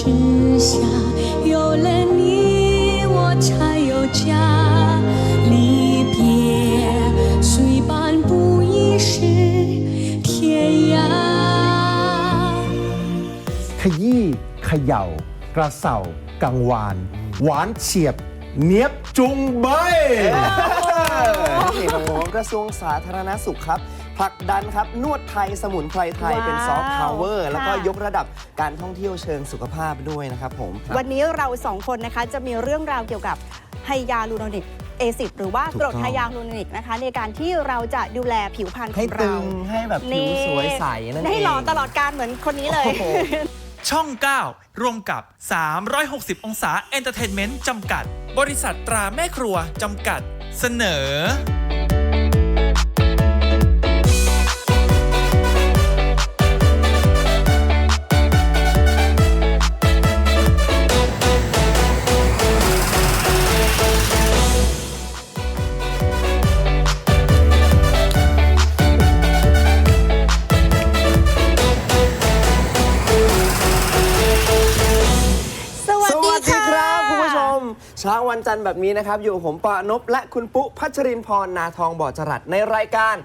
之下，有了你，我才有家。离别虽半步已是天涯。 ขยี้เขย่า กระเสากังวาน หวานเฉียบ เนียบจุงเบย นี่ของผมกระทรวงสาธารณสุขครับ ผลักดันครับนวดไทยสมุนไพรไทยว้าวเป็นซอฟต์พาวเวอร์แล้วก็ค่ะ ยกระดับการท่องเที่ยวเชิงสุขภาพด้วยนะครับผม วันนี้เราสองคนนะคะจะมีเรื่องราวเกี่ยวกับไฮยาลูโนนิกเอซิดหรือว่าถูกกต้รองดไฮยาลูโนนิกนะคะ ในการที่เราจะดูแลผิวพรรณขให้องตึเรางให้แบบผินี่วสวยใสนั่นเอง ให้หล่อตลอดการเหมือนคนนี้เลย โอ้โห ช่อง 9 ร่วมกับ 360 องศาเอนเตอร์เทนเมนต์จำกัด บริษัทตราแม่ครัว จำกัด เสนอ เช้าวันจันทร์แบบนี้นะครับ อยู่กับผมปานพและคุณปุ๊พัชรินพรนาทองบ่อจรัสในรายการ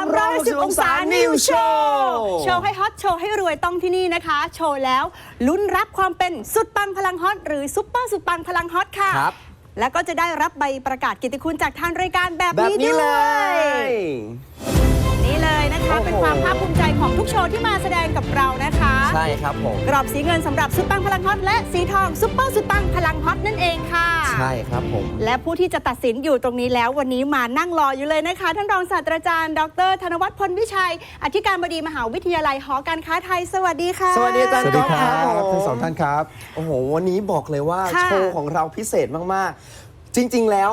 360องศานิวโชว์โชว์ให้ฮอตโชว์ให้รวยต้องที่นี่นะคะ โชว์แล้วลุ้นรับความเป็นสุดปังพลังฮอตหรือซุปเปอร์สุดปังพลังฮอตค่ะ ครับ แล้วก็จะได้รับใบประกาศกิตติคุณจากทางรายการแบบแบบนี้นี้ด้เลวย ย นี่เลยนะคะ โอ้โห เป็นความภาคภูมิใจของทุกโชว์ที่มาแสดงกับเรานะคะใช่ครับผม กรอบสีเงินสำหรับซุปปังพลังฮอตและสีทองซุปเปอร์สุดปังพลังฮอตนั่นเองค่ะ ใช่ครับผม และผู้ที่จะตัดสินอยู่ตรงนี้แล้ววันนี้มานั่งรออยู่เลยนะคะ ท่านรองศาสตราจารย์ ดร ธนวัฒน์พลวิชัย อธิการบดีมหาวิทยาลัยหอการค้าไทย สวัสดีค่ะ สวัสดีอาจารย์ สวัสดีครัก๊อฟบผม ทั้งสองท่านครับ โอ้โห วันนี้บอกเลยว่าค่ะโชว์ของเราพิเศษมาก ๆ จริง ๆ แล้ว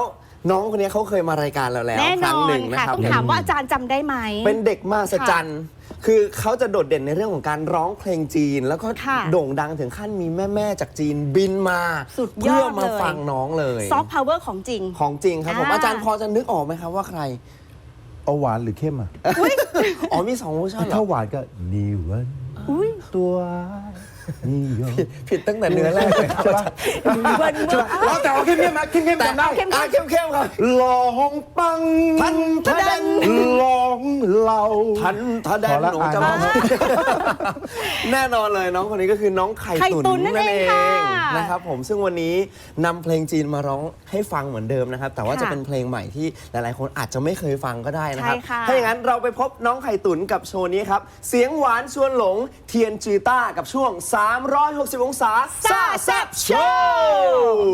น้องคนนี้เขาเคยมารายการเราแล้วแน่คนรั้งอหนนึ่งนะค่ะ ครับ ต้องถามว่าอาจารย์จำได้ไหม เป็นเด็กมหัศจรรย์คือเขาจะโดดเด่นในเรื่องของการร้องเพลงจีน แล้วก็ค่ะโด่งดังถึงขั้นมีแม่ ๆ จากจีนบินมาสุดยเพื่ออดมาเลย ฟังน้องเลยซอฟต์พาวเวอร์ของจริง ของจริงครับผม อ่า อาจารย์พอจะนึกออกไหมครับว่าใคร เอาหวานหรือเข้มอะ อ๋อมีสองเวอร์ชันเหรถ้าอหวานก็นิวันอุ้ยตัว นิยมผิดตั้งแต่เนื้อแรกเลยใช่ปะเบิร์นเบิร์นแล้วแต่ว่าเข้มเข้มๆนะเข้มเข้มๆแต่จำได้อะเข้มๆครับลองปังทันทะดันลองเราทันทะแดพอนละหนูอ่านจะพอมาละแน่นอนเลยน้องคนนี้ก็คือน้องไข่ไข่ตุ๋นตุ๋นนั่นเองค่ะนะครับผมซึ่งวันนี้นำเพลงจีนมาร้องให้ฟังเหมือนเดิมนะครับ แต่ว่าค่ะจะเป็นเพลงใหม่ที่หลายๆ คนอาจจะไม่เคยฟังก็ได้นะครับ ใช่ค่ะ ถ้าอย่างนั้นเราไปพบน้องไข่ตุ๋นกับโชว์นี้ครับ เสียงหวานชวนหลงเทียนจีต้ากับช่วง360 องศาซ่าแซบโชว์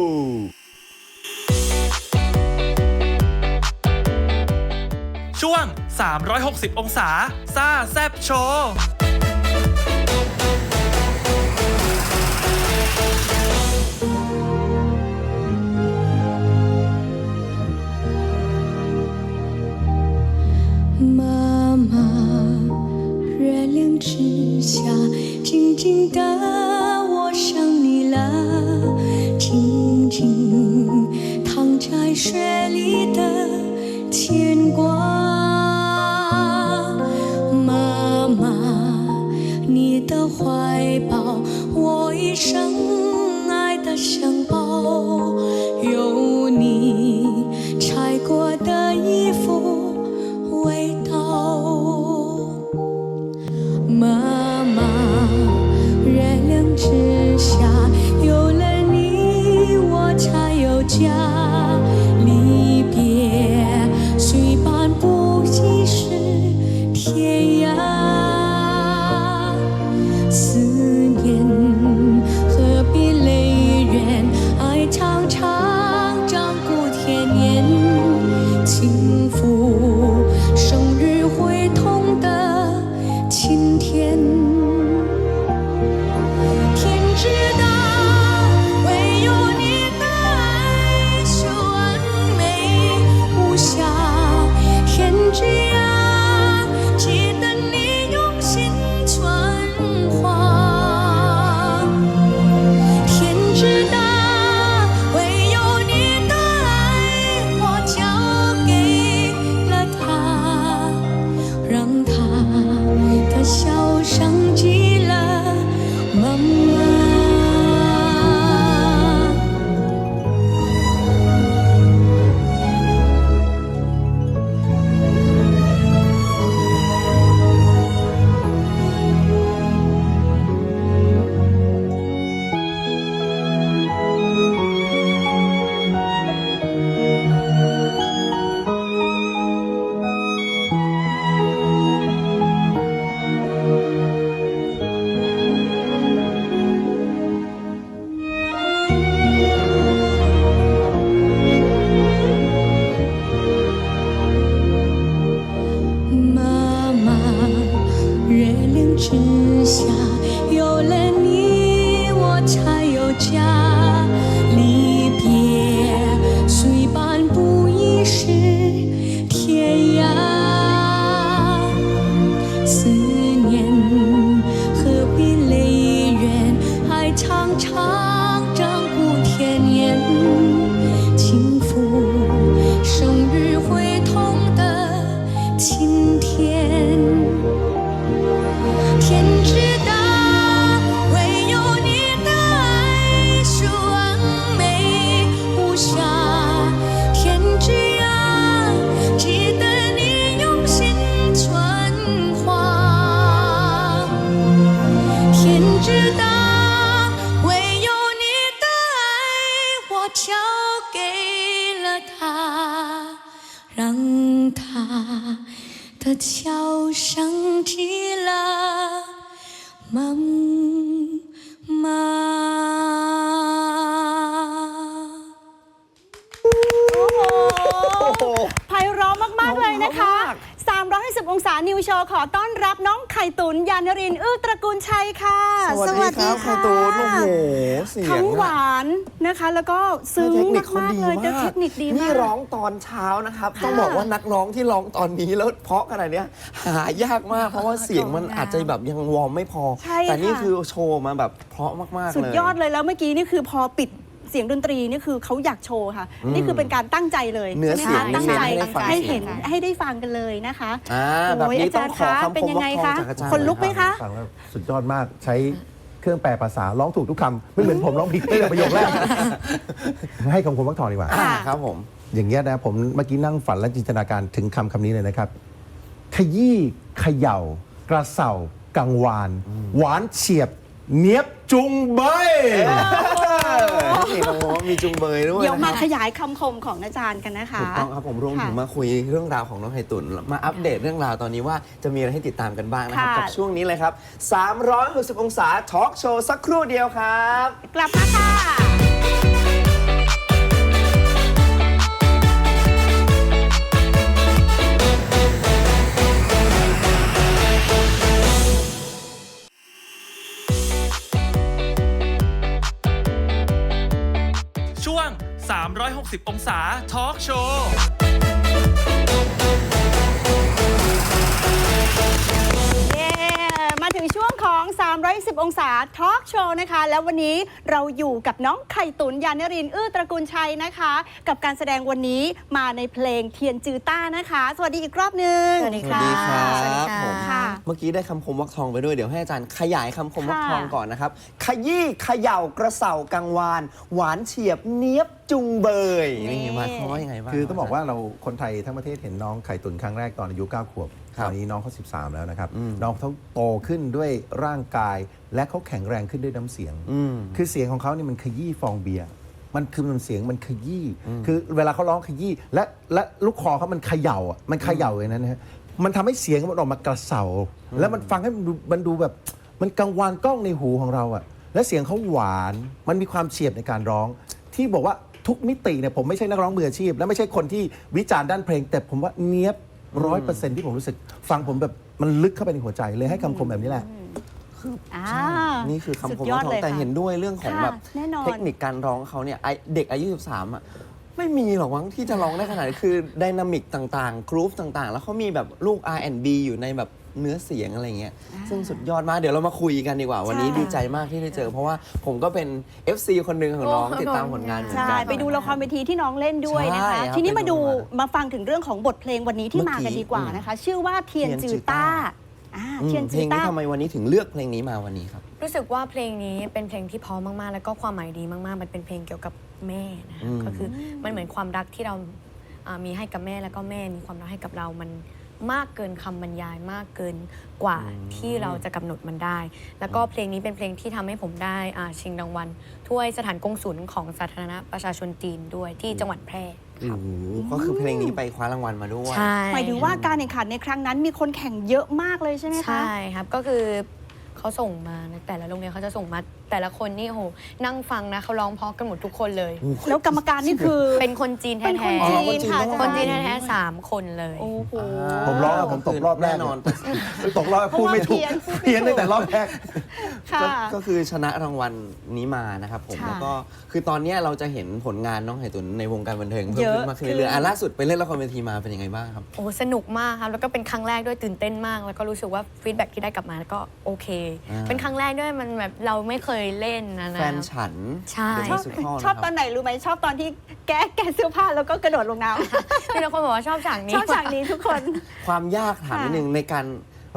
ช่วง 360 องศา ซ่าแซบโชว์ 妈妈，月亮之下， 静静的我想你了，静静躺在水里的牵挂。妈妈，你的怀抱，我一生 มาก ๆ เลยนะคะ350องศานิวโชว์ขอต้อนรับน้องไข่ตุนยานรินทร์อื้อตระกูลชัยค่ะ สวัสดีครับไข่ตูนโอ้โหเสียงทั้งหอะวานนะคะ แล้วก็ซึ้งเทคนิคเขามากดีๆเลยมากเทคนิคดีมาก นี่ร้องตอนเช้านะครับค่ะต้องบอกว่านักร้องที่ร้องตอนนี้แล้วเพราะขนาดเนี้ยหายากมากเพราะว่าเสียงมันอาจจะแบบยังวอร์มไม่พอ ใช่แต่นี่ค่ะ คือโชว์มาแบบเพราะมากๆเลย สุดยอดเลยแล้วเมื่อกี้นี่คือพอปิด เสียงดนตรีนี่คือเขาอยากโชว์ค่ะ นี่คือเป็นการตั้งใจเลยเนื้อใช่ไหมเสียงคะตั้งใจเน้นให้ได้ฟังให้เห็นให้ได้ฟังกันเลยนะคะอ่าแบบโอ้ยนี้อาจารย์ต้องขอคะคำคมเป็นยังไงวักทองคะจากอาจารย์คนลุกไหมคะฟังแล้วสุดยอดมากใช้เครื่องแปลภาษาร้องถูกทุกคำไม่เหมือนผมร้องผิดตั้งแต่ประโยคแรกให้คำคมวักทองดีกว่าอ่าครับผมอย่างเงี้ยนะผมเมื่อกี้นั่งฝันและจินตนาการถึงคำคำนี้เลยนะครับ ขยี้เขย่า กระเสากังวาน หวานเฉียบ เนียบจุงเบย เอกบอกว่ามีจุงเบยด้วยเดี๋ยวมานะขยายคำคมของอาจารย์กันนะคะ ถูกต้องครับผมรวมถึงค่ะมาคุยเรื่องราวของน้องไข่ตุนมาอัปเดตเรื่องราวตอนนี้ว่าจะมีอะไรให้ติดตามกันบ้างนะครับ ค่ะ กับช่วงนี้เลยครับ 360 องศาทอล์กโชว์สักครู่เดียวครับ กลับมาค่ะ 360 องศาทอล์กโชว์ 310องศาทอล์กโชว์นะคะ แล้ววันนี้เราอยู่กับน้องไข่ตุนยานรินทร์อื้อตระกูลชัยนะคะ กับการแสดงวันนี้มาในเพลงเทียนจือต้านะคะ สวัสดีอีกรอบหนึง สวัสดีสวัสดีครับสวัสดีค่ะผมค่ะ เมื่อกี้ได้คำคมวักทองไปด้วยเดี๋ยวให้อาจารย์ขยายคำคมวักทองค่ะก่อนนะครับ ขยี้เขย่ากระเสากังวาน หวานเฉียบเนียบจุงเบยนี่ นี่หมายความว่ายังไงบ้าง คือต้องบอกว่าเราคนไทยทั้งประเทศเห็นน้องไข่ตุนครั้งแรกตอนอายุ 9 ขวบครับ ตอนนี้น้องเขา13 แล้วนะครับอืมน้องเขาโตขึ้นด้วยร่างกาย และเขาแข็งแรงขึ้นด้วยน้ำเสียงอืมคือเสียงของเขานี่มันขยี้ฟองเบียร์มันคือมันเสียงมันขยี้คือเวลาเขาร้องขยี้และและลูกคอเขามันเขย่าอะมันเขย่าอย่างนั้นนะฮะมันทำให้เสียงมันออกมากระเสาแล้วมันฟังให้มันดูมันดูแบบมันกังวานกล้องในหูของเราอะและเสียงเขาหวานมันมีความเฉียบในการร้อง ที่บอกว่าทุกมิติเนี่ยผมไม่ใช่นักร้องมืออาชีพ และไม่ใช่คนที่วิจารณ์ด้านเพลง แต่ผมว่าเนี้ยบ ร้อยเปอร์เซ็นต์ที่ผมรู้สึก ฟังผมแบบมันลึกเข้าไปในหัวใจเลยให้คำคมแบบนี้แหละอ่านี่คือคำคสุมดยอวัดกทองเลยแต่ค่ะเห็นด้วยเรื่องของค่ะแบบแน่นอน เทคนิคการร้องเขาเนี่ยไอ้เด็กอายุ 13 อะ ไม่มีหรอกมั้งที่จะร้องได้ขนาดนี้คือไดนามิกต่างๆกรูฟต่างๆ แล้วเขามีแบบลูก R&B อยู่ในแบบ เนื้อเสียงอะไรเงี้ยซึ่งสุดยอดมากเดี๋ยวเรามาคุยกันดีกว่า วันนี้ใช่ดีใจมากที่ได้เจอ เพราะว่าผมก็เป็น FC คนหนึ่งของน้องโอ้ติดตามผลงานเหมือนใช่กันไปดูละครเวทีที่น้องเล่นด้วยนะใช่คะครับทีนี้มาดูไปดูมามาฟังถึงเรื่องของบทเพลงวันนี้ที่เมื่มาอกี้กันดีกว่านะคะ ชื่อว่าเทียนเทียนจืจืออต้าต้า อ่าอืมเทียนเพจืลองนี้ต้าทำไมวันนี้ถึงเลือกเพลงนี้มาวันนี้ครับ รู้สึกว่าเพลงนี้เป็นเพลงที่เพอมากๆ แล้วก็ความหมายดีมากๆ มันเป็นเพลงเกี่ยวกับแม่นะอืคะมก็คือมันเหมือนความรักที่เราอ่ามีให้กับแม่แล้วก็แม่มีความรักให้กับเรา มัน มากเกินคำบรรยายมากเกินกว่าที่เราจะกำหนดมันได้ แล้วก็เพลงนี้เป็นเพลงที่ทำให้ผมได้อ่าชิงรางวัลถ้วยสถานกงสุลของสาธารณประชาชนจีนด้วยที่จังหวัดแพร่ครับโอ้โหก็คือเพลงนี้ไปคว้ารางวัลมาด้วย ใช่ หมายถึงว่าการแข่งขันในครั้งนั้นมีคนแข่งเยอะมากเลยใช่ไหมคะ ใช่ครับ ก็คือ เขาส่งมานะแต่ละโรงเรียนเขาจะส่งมา แต่ละคนนี่โอ้โหนั่งฟังนะเขาร้องเพราะกันหมดทุกคนเลย แล้วกรรมการนี่คือ เป็นคนจีนเป็นคแท้นอ๋อจีนค่ะๆคนจีนอาจารย์แท้ๆสามคนเลย โอ้โห ผมร้องอะผมตกรอบแรกแน่นอน ตกรอบพูดไม่ถูกเพราะว่าเพี้เพี้ยยนนตั้งแต่รอบแรก ค่ะก็ก็คือชนะรางวัลนี้มานะครับผม ค่ะแล้วก็คือตอนเนี้ยเราจะเห็นผลงานน้องไข่ตุนในวงการบันเทิงเพิ่มเยอะขึ้นมากขึ้นเรื่อยๆอะล่าสุดไปเล่นละครเวทีมาเป็นยังไงบ้างครับ โอ้สนุกมากครับ แล้วก็เป็นครั้งแรกด้วยตื่นเต้นมาก แล้วก็รู้สึกว่าฟีดแบ็ที่ได้กลับมาก็โอเคอ่า เป็นครั้งแรกด้วยมันแบบเราไม่เคยเล่นนะนะ แฟนฉันใช่เดอะชอบมิวสิคลชอบตอนไหนรู้ไหมชอบตอนที่แกะแกะเสื้อผ้าแล้วก็กระโดดลงน้ำมีแต่คนบอกว่าชอบฉากนี้ชอบฉากนี้ทุกคน ความยากถามค่ะนิดนึงในการ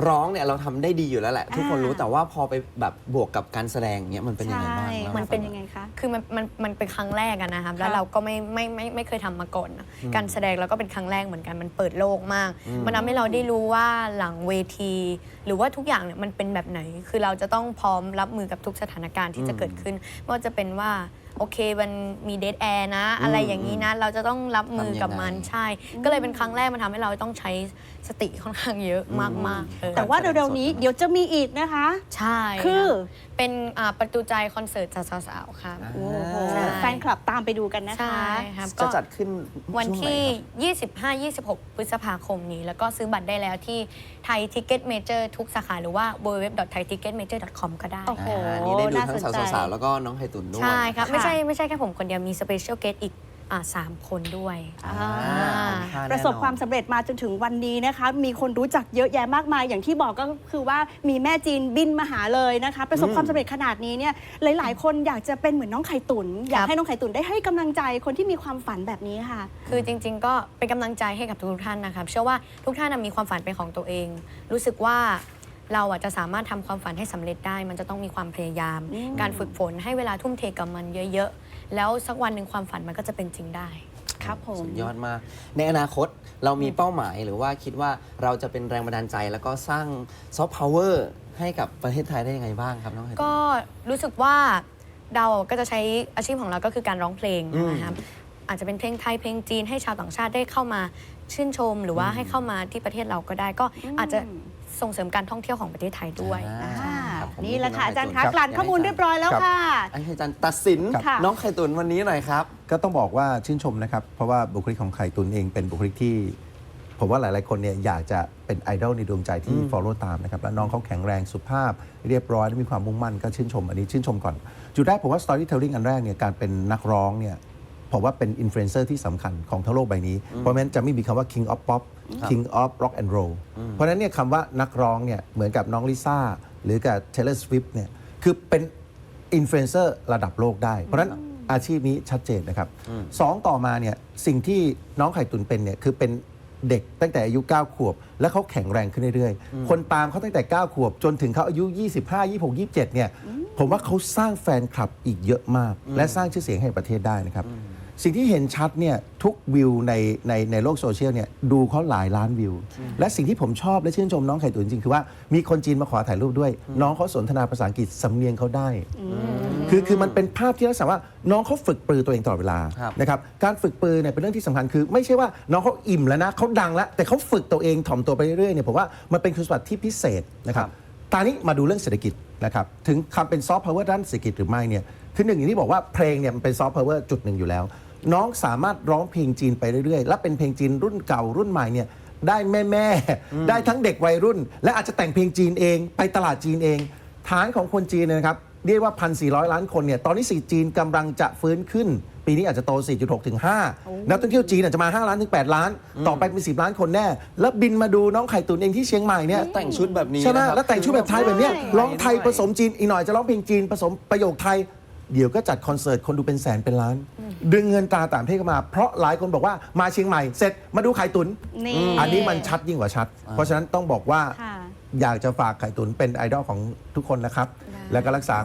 ร้องเนี่ยเราทำได้ดีอยู่แล้วแหละ ทุกคนรู้อ่าแต่ว่าพอไปแบบบวกกับการแสดงเนี่ยมันเป็นยังไงบ้างใช่ ล่ามันให้เป็นฟัยังไงคะ คือมันมันมันเป็นครั้งแรกอะนะครับ แล้วค่ะเราก็ไม่ไม่ไม่ไม่เคยทำมาก่อนนะการแสดงเราก็เป็นครั้งแรกเหมือนกันมันเปิดโลกมากอืมมันทำให้เราได้รู้ว่าหลังเวที หรือว่าทุกอย่างเนี่ยมันเป็นแบบไหน คือเราจะต้องพร้อมรับมือกับทุกสถานการณ์ที่จะเกิดขึ้นไม่ว่าจะเป็นว่า โอเคมันมีเดทแอร์นะ อะไรอย่างนี้นะ เราจะต้องรับมือกับมันทำยังไงใช่ ก็เลยเป็นครั้งแรกมันทำให้เราต้องใช้สติค่อนข้างเยอะมากๆเออแต่ว่าเร็วๆนี้เดี๋ยวจะมีอีกนะคะ ใช่คือรับเป็นอ่าประตูใจคอนเสิร์ตสาวๆครับ โอ้โหใช่ แฟนคลับตามไปดูกันนะคะ ใช่ครับจะก็ จัดขึ้นวันช่งไหที่ครับ25-26 พฤษภาคมนี้ แล้วก็ซื้อบัตรได้แล้วที่ไทยทิกเก็ตเมเจอร์ทุกสาขาหรือว่า www.thaiticketmajor.com ก็ได้ โอ้ โหอ่านี่ได้ดูน่าทั้งสนใจ สาวๆแล้วก็น้องไข่ตุนด้วย ใช่ครับค่ะไม่ใช่ไม่ใช่แค่ผมคนเดียวมีสเปเชียลเกสอีกอ่าสามคนด้วยอ่าอ่าประสบความสำเร็จมาจนถึงวันนี้นะคะ มีคนรู้จักเยอะแยะมากมาย อย่างที่บอกก็คือว่ามีแม่จีนบินมาหาเลยนะคะ ประสบความสำเร็จขนาดนี้เนี่ยหลาย ๆ คนอยากจะเป็นเหมือนน้องไข่ตุนอยากให้น้องไข่ตุนได้ให้กำลังใจคนที่มีความฝันแบบนี้ค่ะ คือจริงๆ ก็เป็นกำลังใจให้กับทุกๆท่านนะครับ เชื่อว่าทุกท่านนะมีความฝันเป็นของตัวเอง รู้สึกว่า เราอะจะสามารถทำความฝันให้สำเร็จได้ มันจะต้องมีความพยายามอืมการฝึกฝนให้เวลาทุ่มเทกับมันเยอะๆ แล้วสักวันหนึ่งความฝันมันก็จะเป็นจริงได้ ครับผมสุดยอดมาก ในอนาคตเรามีเป้าหมายหรือว่าคิดว่าเราจะเป็นแรงบันดาลใจ แล้วก็สร้างซอฟต์พาวเวอร์ให้กับประเทศไทยได้ยังไงบ้างครับน้องไข่ตุนก็รู้สึกว่าเราก็จะใช้อาชีพของเราก็คือการร้องเพลงอืมนะครับอาจจะเป็นเพลงไทยเพลงจีนให้ชาวต่างชาติได้เข้ามาชื่นชม หรือว่าให้เข้ามาที่ประเทศเราก็ได้ ก็อาจจะ ส่งเสริมการท่องเที่ยวของประเทศไทยด้วย อ่าอ่าครับผมนี่แหละค่ะอาจารย์คะครับกลั่นข้อมูลเรียบร้อยแล้วครับค่ะ ให้อาจารย์ตัดสินค่ะ น้องไข่ตุนวันนี้หน่อยครับ ก็ต้องบอกว่าชื่นชมนะครับ เพราะว่าบุคลิกของไข่ตุนเองเป็นบุคลิกที่ ผมว่าหลาย ๆ คนเนี่ยอยากจะเป็นไอดอลในดวงใจที่อืม follow ตามนะครับ แล้วน้องเขาแข็งแรงสุภาพ เรียบร้อยและมีความมุ่งมั่นก็ชื่นชม อันนี้ชื่นชมก่อน จุดแรกผมว่า storytelling อันแรกเนี่ยการเป็นนักร้องเนี่ย ผมว่าเป็นอินฟลูเอนเซอร์ที่สำคัญของทั้งโลกใบนี้ เพราะฉะนั้นจะไม่มีคำว่า king of pop king of rock and roll เพราะฉะนั้นเนี่ยคำว่านักร้องเนี่ยเหมือนกับน้องลิซ่าหรือกับ Taylor Swift เนี่ยคือเป็นอินฟลูเอนเซอร์ระดับโลกได้ เพราะฉะนั้นอาชีพนี้ชัดเจนนะครับสองต่อมาเนี่ยสิ่งที่น้องไข่ตุนเป็นเนี่ยคือเป็น เด็กตั้งแต่อายุ 9 ขวบ แล้วเขาแข็งแรงขึ้นเรื่อยๆ คนตามเขาตั้งแต่ 9 ขวบ จนถึงเขาอายุ 25 26 27 เนี่ย ผมว่าเขาสร้างแฟนคลับอีกเยอะมาก และสร้างชื่อเสียงให้ประเทศได้นะครับสิ่งที่เห็นชัดเนี่ยทุกวิวในในในโลกโซเชียลเนี่ยดูเขาหลายล้านวิว และสิ่งที่ผมชอบและชื่นชมน้องไข่ตุ๋นจริงๆคือว่ามีคนจีนมาขอถ่ายรูปด้วย น้องเขาสนทนาภาษาอังกฤษสำเนียงเขาได้ คือคือมันเป็นภาพที่ลักษณะว่าน้องเขาฝึกปรือตัวเองตลอดเวลาครับนะครับการฝึกปรือเนี่ยเป็นเรื่องที่สำคัญคือ ไม่ใช่ว่าน้องเขาอิ่มแล้วนะเขาดังแล้ว แต่เขาฝึกตัวเองถ่อมตัวไปเรื่อยๆเนี่ยผมว่ามันเป็นคุณสมบัติที่พิเศษนะครับตอนนี้มาดูเรื่องเศรษฐกิจนะครับถึงคำเป็นซอฟต์พาวเวอร์ด้านเศรษฐกิจหรือไม่เนี่ย คือหนึ่งอย่างที่บอกว่าเพลงเนี่ยมันเป็นซอฟต์พาวเวอร์จุดหนึ่งอยู่แล้ว น้องสามารถร้องเพลงจีนไปเรื่อยๆ และเป็นเพลงจีนรุ่นเก่ารุ่นใหม่เนี่ยได้แม่แม่ๆได้ทั้งเด็กวัยรุ่น และอาจจะแต่งเพลงจีนเอง ไปตลาดจีนเอง ฐานของคนจีนเนยนะครับเรียกว่า 1,400 ล้านคนเนี่ยตอนนี้สีจีนกำลังจะฟื้นขึ้น ปีนี้อาจจะโต 4.6 ถึง 5 นักท่องเที่ยวจีนอาจจะมา 5 ล้านถึง 8 ล้าน ต่อไปเป็น 10 ล้านคนแน่ แล้วบินมาดูน้องไข่ตุ๋นเองที่เชียงใหม่เนี่ยแต่งชุดแบบนี้ใช่ไหมนะครับแล้วแต่งชุดแบบไทยแบบเนี้ยใช่ร้องไทยผสมจีนอีกหน่อยจะร้องเพลงจีนผสมประโยคไทย เดี๋ยวก็จัดคอนเสิร์ตคนดูเป็นแสนเป็นล้าน ดึงเงินตราต่างประเทศเข้ามา เพราะหลายคนบอกว่ามาเชียงใหม่เสร็จมาดูไข่ตุ๋นนี่อันนี้มันชัดยิ่งกว่าชัด เพราะฉะนั้นต้องบอกว่าค่ะ อยากจะฝากไข่ตุ๋นเป็นไอดอลของทุกคนนะครับ แล้วก็รักษา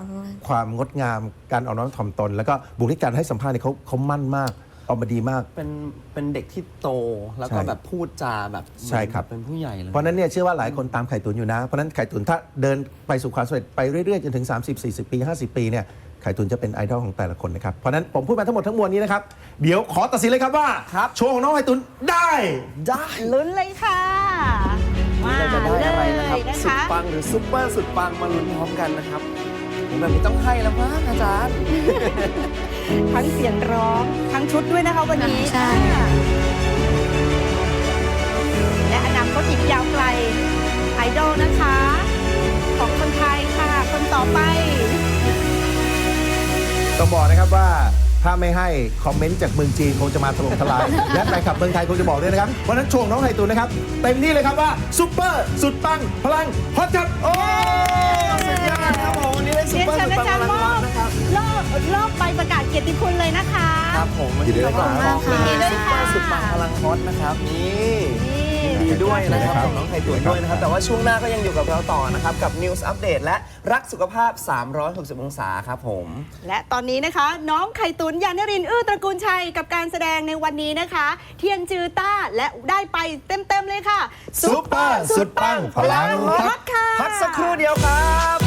ความงดงามการอ่อนน้อมถ่อมตน แล้วก็บุคลิกการให้สัมภาษณ์เนี่ยเขาเขามั่นมากออกมาดีมาก เป็นเป็นเด็กที่โตแล้วก็ใช่แบบพูดจาแบบใช่ครับ เป็นผู้ใหญ่เลยเพราะฉะนั้นเนี่ยเชื่อว่าหลายคนตามไข่ตุ๋นอยู่นะ เพราะฉะนั้นไข่ตุ๋นถ้าเดินไปสู่ความสำเร็จไปเรื่อยๆ จนถึง 30 40 ปี 50 ปีเนี่ยไข่ตุ๋นจะเป็นไอดอลของแต่ละคนนะครับ เพราะฉะนั้นผมพูดมาทั้งหมดทั้งมวลนี้นะครับ เดี๋ยวขอตัดสินเลยครับว่าครับโชว์ของน้องไข่ตุ๋นได้ได้ลุ้นเลยค่ะมนี้เราจะได้อะไรนะครับมาเลยนะคะสุดปังหรือซุปเปอร์สุดปังมาลุ้นพร้อมกันนะครับผมแบบนี้ต้องให้แล้วมั้งอาจารย์ ทั้งเสียงร้องทั้งชุดด้วยนะคะวันนี้ใช่อ่าและอนาคตอีกยาวไกลไอดอลนะคะ ของคนไทยค่ะ คนต่อไป ต้องบอกนะครับว่าถ้าไม่ให้คอมเมนต์จากเมืองจีนคงจะมาถล่มทลาย และแฟนคลับเมืองไทยคงจะบอกด้วยนะครับวันนั้นโชว์น้องไข่ตุนนะครับเต็มที่เลยครับว่าซุปเปอร์สุดปังพลังฮอตจัดโอ้สุดยอดครับผมวันนี้ได้ซุเรีปยนเปอร์เชิญสุดอาปัจางรย์พมลังอร้อนบนะครับรอบรอบใบประกาศเกียรติคุณเลยนะคะ ครับผมวันนี้เราขอบคุณมากมอบเป็นยินดีด้วยซุปเปอค่ะร์สุดปังพลังฮอตนะครับนี่นี่ ยินดีด้วยนะครับครับของน้องไข่ตุ๋นด้วยนะครับ แต่ว่าช่วงหน้าก็ยังอยู่กับเราต่อนะครับ กับ News Update และรักสุขภาพ 360 องศาครับผม และตอนนี้นะคะ น้องไข่ตุนยานรินทร์อื้อตระกูลชัยกับการแสดงในวันนี้นะคะ เทียนจือต้าและได้ไปเต็มๆเลยค่ะซุปเปอร์สุดปังพลังฮอตฮอตค่ะพักสักครู่เดียวครับ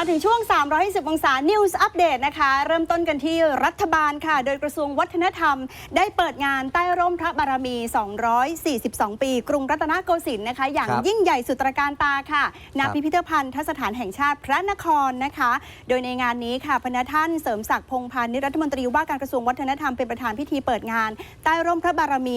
มาถึงช่วง310องศา News Update นะคะ เริ่มต้นกันที่รัฐบาลค่ะ โดยกระทรวงวัฒนธรรม ได้เปิดงานใต้ร่มพระบารมี 242 ปี กรุงรัตนโกสินทร์นะคะ อย่างครับยิ่งใหญ่สุดตระการตาค่ะณครับพิพิธภัณฑ์ทสถานแห่งชาติพระนครนะคะ โดยในงานนี้ค่ะพนักท่านเสริมศักดิ์พงษ์พานิชรัฐมนตรีว่าการกระทรวงวัฒนธรรมเป็นประธานพิธีเปิดงาน ใต้ร่มพระบารมี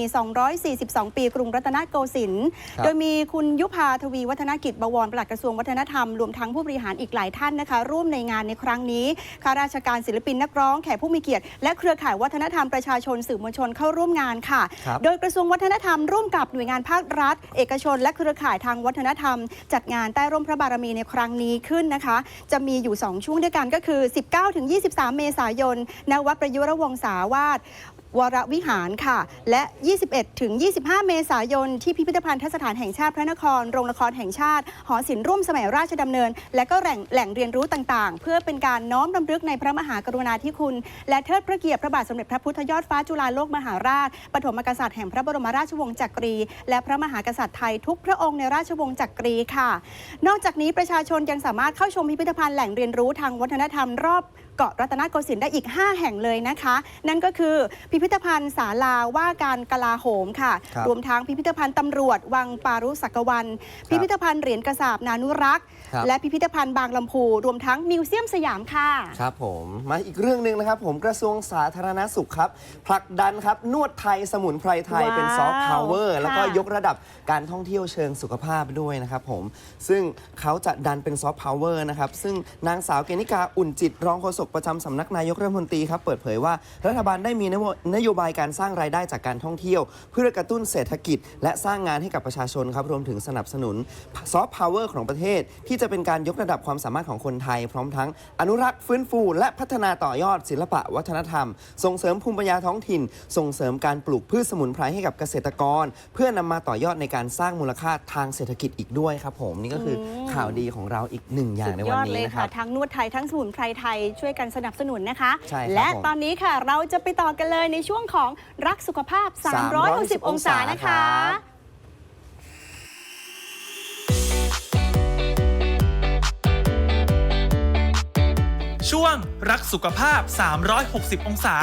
242 ปี กรุงรัตนโกสินทร์ครับโดยมีคุณยุพาทวีวัฒนกิจบวรปลัดกระทรวงวัฒนธรรมรวมทั้งผู้บริหารอีกหลายท่านนะคะ ร่วมในงานในครั้งนี้ข้าราชการศิลปินนักร้องแขกผู้มีเกียรติ และเครือข่ายวัฒนธรรมประชาชนสื่อมวลชนเข้าร่วมงานค่ะครับโดยกระทรวงวัฒนธรรมร่วมกับหน่วยงานภาครัฐ เอกชน และเครือข่ายทางวัฒนธรรม จัดงานใต้ร่มพระบารมีในครั้งนี้ขึ้นนะคะ จะมีอยู่ 2 ช่วงด้วยกันก็คือ 19-23 เมษายนณวัดประยุรวงศาวาส วรวิหารค่ะ และ 21 ถึง 25 เมษายน ที่พิพิธภัณฑ์ทสถานแห่งชาติพระนคร โรงละครแห่งชาติ หอศิลป์ร่วมสมัยราชดำเนิน และก็แหล่งแหล่งเรียนรู้ต่างๆ เพื่อเป็นการน้อมรำลึกในพระมหากรุณาธิคุณ และเทิดพระเกียรติพระบาทสมเด็จพระพุทธยอดฟ้าจุฬาโลกมหาราช ปฐมกษัตริย์แห่งพระบรมราชวงศ์จักรี และพระมหากษัตริย์ไทยทุกพระองค์ในราชวงศ์จักรีค่ะ นอกจากนี้ประชาชนยังสามารถเข้าชมพิพิธภัณฑ์แหล่งเรียนรู้ทางวัฒนธรรมรอบ เกาะรัตนโกสินทร์ได้อีก 5 แห่งเลยนะคะ นั่นก็คือพิพิธภัณฑ์ศาลาว่าการกลาโหมค่ะครับรวมทั้งพิพิธภัณฑ์ตำรวจวังปารุสักวัน พิพิธภัณฑ์เหรียญกระสาบนานุรักษ์ครับและพิพิธภัณฑ์บางลำพูรวมทั้งมิวเซียมสยามค่ะ ครับผมมาอีกเรื่องหนึ่งนะครับ ผมกระทรวงสาธารณสุขครับผลักดันครับนวดไทยสมุนไพรไทยว้าวเป็นซอฟต์พาวเวอร์ค่ะแล้วก็ยกระดับการท่องเที่ยวเชิงสุขภาพด้วยนะครับผมซึ่งเขาจะดันเป็นซอฟต์พาวเวอร์นะครับซึ่งนางสาวเกณิกาอุ่นจิตรองโฆษกประจำสำนักนายกรัฐมนตรีครับเปิดเผยว่า รัฐบาลได้มีนโยนโยบายการสร้างรายได้จากการท่องเที่ยว เพื่อกระตุ้นเศรษฐกิจ และสร้างงานให้กับประชาชนครับรวมถึงสนับสนุนซอฟต์พาวเวอร์ของประเทศ ที่จะเป็นการยกระดับความสามารถของคนไทย พร้อมทั้งอนุรักษ์ฟื้นฟู และพัฒนาต่อยอดศิลปะวัฒนธรรม ส่งเสริมภูมิปัญญาท้องถิ่น ส่งเสริมการปลูกพืชสมุนไพรให้กับเกษตรกร เพื่อนำมาต่อยอดในการสร้างมูลค่าทางเศรษฐกิจอีกด้วยครับผมนี่ก็คืออข่าวดีของเราอีกหนึ่งอย่างในสุดวัยนอดนี้เลยนะคค่ะรับทั้งนวดไทยทั้งสมุนไพรไทยช่วยกันสนับสนุนนะคะ ใช่ครับและผม ตอนนี้ค่ะเราจะไปต่อกันเลยในช่วงของรักสุขภาพ 360 องศานะคะ ช่วงรักสุขภาพ 360 องศา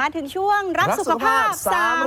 มาถึงช่วงรักสุขภาพ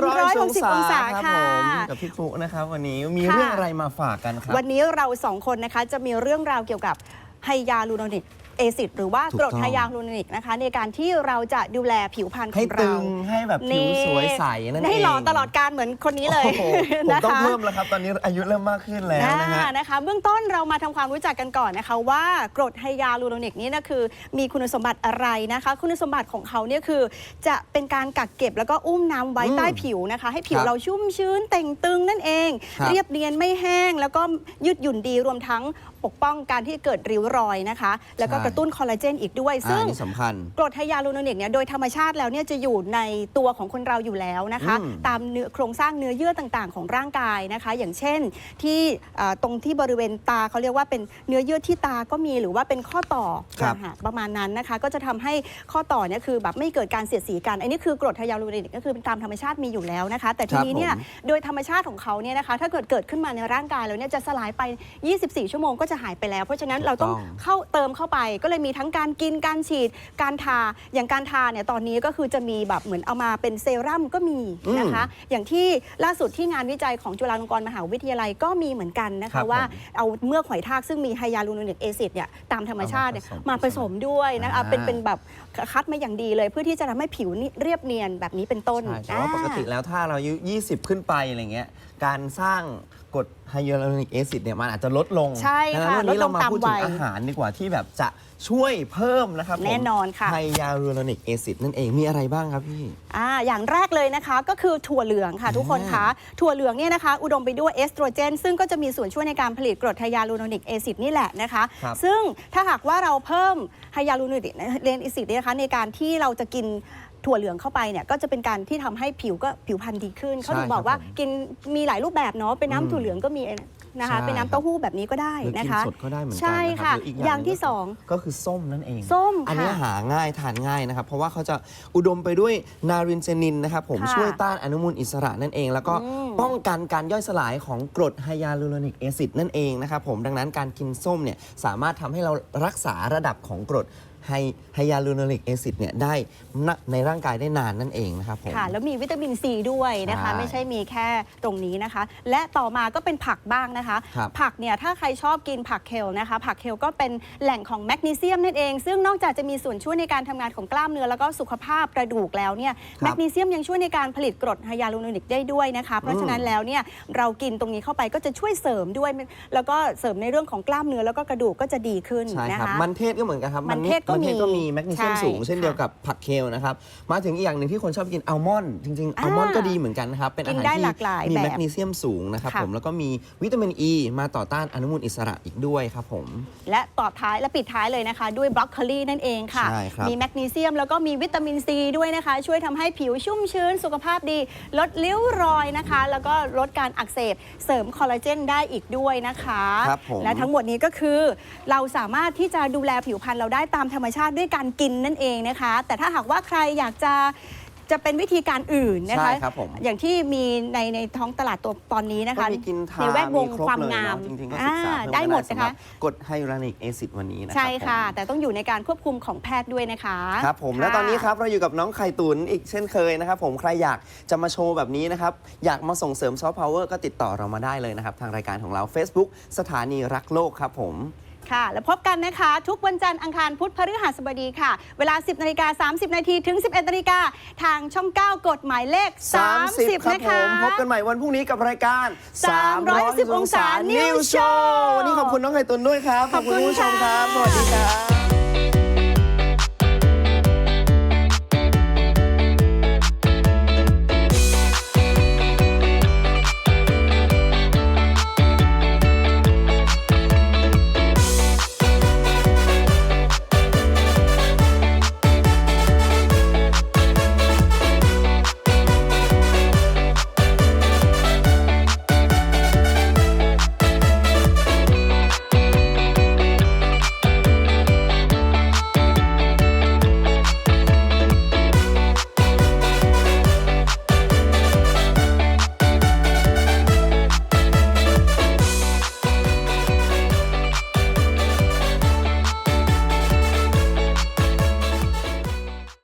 360 องศารับค่ะผมกับพี่ฟลุนะครับ วันนี้มีค่ะเรื่องอะไรมาฝากกันครับ วันนี้เราสองคนนะคะจะมีเรื่องราวเกี่ยวกับไฮยาลูโนนิก เอซิดหรือว่าถูกกรดต้องไฮยาลูโนนิกนะคะ ในการที่เราจะดูแลผิวพรรณขให้องตึเรา งให้แบบผิวสวยใสนั่นเองให้หล่อตลอดการเหมือนคนนี้เลยโอ้โหผมนะต้องคะเพิ่มแล้วครับ ตอนนี้อายุเริ่มมากขึ้นแล้วนะฮะ อ่านะคะ เบื้องต้นเรามาทำความรู้จักกันก่อนนะคะ ว่ากรดไฮยาลูโรนิกนี้นะคือ มีคุณสมบัติอะไรนะคะ คุณสมบัติของเขาเนี่ยคือ จะเป็นการกักเก็บแล้วก็อุ้มน้ำไว้อืมใต้ผิวนะคะ ให้ผิวครับเราชุ่มชื้นเต่งตึงนั่นเอง ครับ เรียบเนียนไม่แห้ง แล้วก็ยืดหยุ่นดีรวมทั้ง ปกป้องการที่เกิดริ้วรอยนะคะ แล้วก็กระตุ้นคอลลาเจนอีกด้วยอ่าซึ่งนี่สำคัญกรดไฮยาลูโรนิกเนี่ยโดยธรรมชาติแล้วเนี่ยจะอยู่ในตัวของคนเราอยู่แล้วนะคะอืมตามเนื้อโครงสร้างเนื้อเยื่อต่างๆ ของร่างกายนะคะ อย่างเช่นที่เอ่อตรงที่บริเวณตาเขาเรียกว่าเป็นเนื้อเยื่อที่ตาก็มีหรือว่าเป็นข้อต่อครับอ่าประมาณนั้นนะคะ ก็จะทำให้ข้อต่อเนี่ยคือแบบไม่เกิดการเสียดสีกัน อันนี้คือกรดไฮยาลูโรนิกก็คือเป็นตามธรรมชาติมีอยู่แล้วนะคะ แต่ทีนี้เนี่ยครับผมโดยธรรมชาติของเขาเนี่ยนะคะ ถ้าเกิดเกิดขึ้นมาในร่างกายแล้วเนี่ยจะสลายไป 24 ชั่วโมงก็จะหายไปแล้ว เพราะฉะนั้นเราต้องถูกต้องเข้าเติมเข้าไป ก็เลยมีทั้งการกินการฉีด การทาอย่างการทาเนี่ยตอนนี้ก็คือจะมีแบบเหมือนเอามาเป็นเซรั่มก็มีนะคะ อย่างที่ล่าสุดที่งานวิจัยของจุฬาลงกรณ์มหาวิทยาลัยก็มีเหมือนกันนะครัคะบว่าผมเอาเมือกหอยทากซึ่งมีไฮยาลูโรนิกแอซิดเนี่ยตามธรรมชาติเนี่ยเอามามาผผสสมมด้วยนะคะอ่า เป็นเป็นแบบคัดมาอย่างดีเลยเพื่อที่จะทำให้ผิวนี่เรียบเนียนแบบนี้เป็นต้นใช่แต่ว่าอ่ปกติแล้วถ้าเราอายุ20 ขึ้นไปอะไรเงี้ย การสร้าง กรดไฮยาลูรอนิกแอซิดเนี่ยมันอาจจะลดลงใช่ดังนั้นค่ะวันนี้เรามาลดลงตามพูดถึงวัยอาหารดีกว่าที่แบบจะช่วยเพิ่มนะครับผมแน่นอนค่ะ ไฮยาลูรอนิกแอซิดนั่นเองมีอะไรบ้างครับพี่ อ่าอย่างแรกเลยนะคะก็คือถั่วเหลืองค่ะทุกคนคะถั่วเหลืองเนี่ยนะคะ อุดมไปด้วยเอสโตรเจน ซึ่งก็จะมีส่วนช่วยในการผลิตกรดไฮยาลูโรนิกแอซิดนี่แหละนะคะ ครับซึ่งถ้าหากว่าเราเพิ่มไฮยาลูโรนิกแอซิดเนี่ยนะคะในการที่เราจะกินถั่วเหลืองเข้าไปเนี่ยก็จะเป็นการที่ทำให้ผิวก็ผิวพรรณดีขึ้น เขาถึงบอกว่าครับผมกินมีหลายรูปแบบเนาะเป็นอืมน้ำถั่วเหลืองก็มีนะคะ ใช่ เป็นน้ำเต้าหู้แบบนี้ก็ได้หรือกินะนคะ สดก็ได้เหมือนกันใช่นรับค่ะหรืกอย่างที่หนึ่สอง ก็คือส้มนั่นเอง ส้มอันนี้ค่ะ หาง่ายทานง่ายนะครับ เพราะว่าเขาจะอุดมไปด้วยนารินเซนินนะครับผมค่ะช่วยต้านอนุมูลอิสระนั่นเอง แล้วก็อืม ป้องกันการย่อยสลายของกรดไฮยาลูโรนิกแอซิดนั่นเองนะครับผมดังนั้นการกินส้มเนี่ยสามารถทำให้เรารักษาระดับของกรด ไฮไฮยาลูโรนิกแอซิดเนี่ยได้ณในร่างกายได้นานนั่นเองนะครับผม ค่ะ แล้วมีวิตามินซีด้วยนะคะ ใช่ไม่ใช่มีแค่ตรงนี้นะคะ และต่อมาก็เป็นผักบ้างนะคะ ครับผักเนี่ยถ้าใครชอบกินผักเคลนะคะ ผักเคลก็เป็นแหล่งของแมกนีเซียมนั่นเอง ซึ่งนอกจากจะมีส่วนช่วยในการทำงานของกล้ามเนื้อแล้วก็สุขภาพกระดูกแล้วเนี่ยแมกนีเซียมยังช่วยในการผลิตกรดไฮยาลูโรนิกได้ด้วยนะคะเพราะฉะนั้นแล้วเนี่ยเรากินตรงนี้เข้าไปก็จะช่วยเสริมด้วย แล้วก็เสริมในเรื่องของกล้ามเนื้อแล้วก็กระดูกก็จะดีขึ้นใช่นะครับคะมันเทศก็เหมือนกันครับมันเทศก็มันเทศก็มีมีแมกนีเซียมใช่สูง เช่นค่ะเดียวกับผักเคลนะครับ มาถึงอีกอย่างหนึ่งที่คนชอบกินอัลมอนด์จริงๆอ่าอัลมอนด์ก็ดีเหมือนกันนะครับ เป็นอากิหารนได้ที่หลากหลายมีแบบแมกนีเซียมสูงนะครับค่ะ ผมแล้วก็มีวิตามินอ e ีมาต่อต้านอนุมูลอิสระอีกด้วยครับผม และต่อท้ายและปิดท้ายเลยนะคะ ด้วยบรอกโคลีนั่นเองค่ะ ใช่ครับ มีแมกนีเซียมแล้วก็มีวิตามินซีด้วยนะคะ ช่วยทำให้ผิวชุ่มชื้นสุขภาพดี ลดริ้วรอยนะคะ แล้วก็ลดการอักเสบเสริมคอลลาเจนได้อีกด้วยนะคะ ครับผม และทั้งหมดนี้ก็คือ เราสามารถที่จะดูแลผิวพรรณเราได้ตามธรรมชาติด้วยการกินนั่นเองนะคะ แต่ถ้าหากว่าใครอยากจะจะเป็นวิธีการอื่นนะคะ ใช่ครับผมอย่างที่มีในในท้องตลาดตัวตอนนี้นะคะก็มีกินทาในแวดวงครบความเลยงามเนอะจริงๆก็ศึกษาอ่าเพิ่มได้หมดสำนะหรัคะ บกรดไฮยาลูโรนิกแอซิดวันนี้นะครัใช่ค่ะผมแต่ต้องอยู่ในการควบคุมของแพทย์ด้วยนะคะครับผมค่ะและตอนนี้ครับเราอยู่กับน้องไข่ตุนอีกเช่นเคยนะครับผมใครอยากจะมาโชว์แบบนี้นะครับ อยากมาส่งเสริมซอฟต์พาวเวอร์ก็ติดต่อเรามาได้เลยนะครับ ทางรายการของเรา Facebook สถานีรักโลกครับผม ค่ะ แล้วพบกันนะคะ ทุกวันจันทร์อังคารพุธพฤหัสบดีค่ะ เวลา 10นาฬิกา30 นาทีถึง 11นาฬิกาทางช่อง 9 กฎหมายเลข 30 ครับนะผคะมพบกันใหม่วันพรุ่งนี้กับรายการ310 องศา New New Show Show วันนี้ขอบคุณน้องไข่ตุนด้วยครับ ขอบคุณผู้ชมครับค่ะสวัสดีครับ